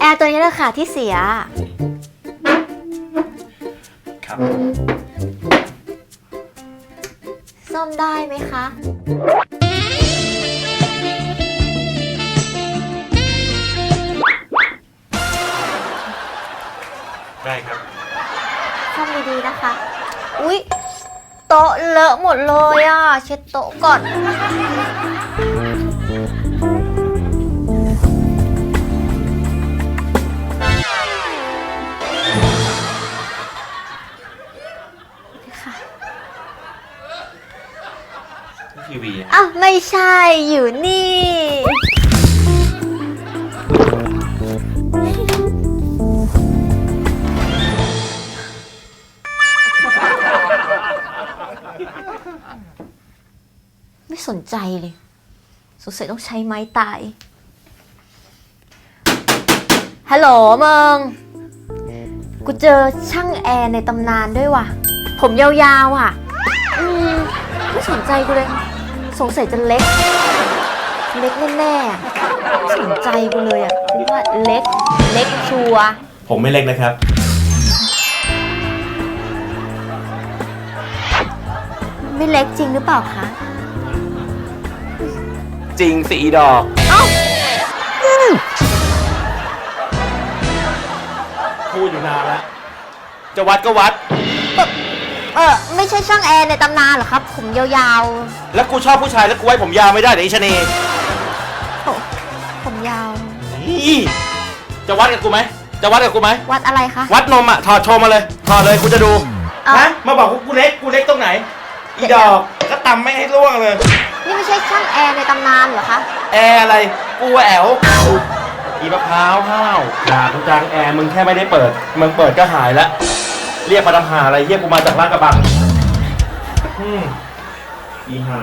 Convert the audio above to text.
แอร์ตัวนี้แหละค่ะที่เสีย ครับซ่อมได้ไหมคะ ได้ครับ ซ่อมดีๆนะคะ อุ๊ยโต๊ะ เลอะหมดเลยอะ เช็ดโต๊ะก่อน ทีวีอะอ้าว ไม่ใช่อยู่นี่ ไม่สนใจเลย สงสัยต้องใช้ไม้ตาย ฮัลโหลมึงกูเจอช่างแอร์ในตำนานด้วยว่ะ ผมยาวๆอะ อืมไม่สนใจกูเลย สงสัยจะเล็ก เล็กแน่ๆอะไม่สนใจกูเลยอะกูว่าเล็ก เล็กชัวร์ผมไม่เล็กนะครับ ไม่เล็กจริงหรือเปล่าคะ จริงสีดอกเอ้าพูดอยู่นานแล้ว จะวัดก็วัด เออไม่ใช่ช่างแอร์ในตำนานเหรอครับ ผมยาวแล้วกูชอบผู้ชายแล้วกูไว้ผมยาวไม่ได้เดี๋ยวไอ้ชะนีๆโถผมยาว นี่จะวัดกับกูไหม จะวัดกับกูไหม วัดอะไรคะ วัดนมอะ ถอดโชว์มาเลย ถอดเลยกูจะดู เอา ฮะ มาบอกกูกูเล็ก กูเล็กตรงไหน อีดอก ก็ตำไม่ให้ร่วงเลยนี่ ไม่ใช่ช่างแอร์ในตำนานเหรอคะ แอร์อะไรกูแอวอีมะพร้าวห้าวด่ากูจังแอร์มึงแค่ไม่ได้เปิด มึงเปิดก็หายแล้วเรียกมาทำหาอะไรเรียกกูมาจากลาดกระบังอืมอีห่า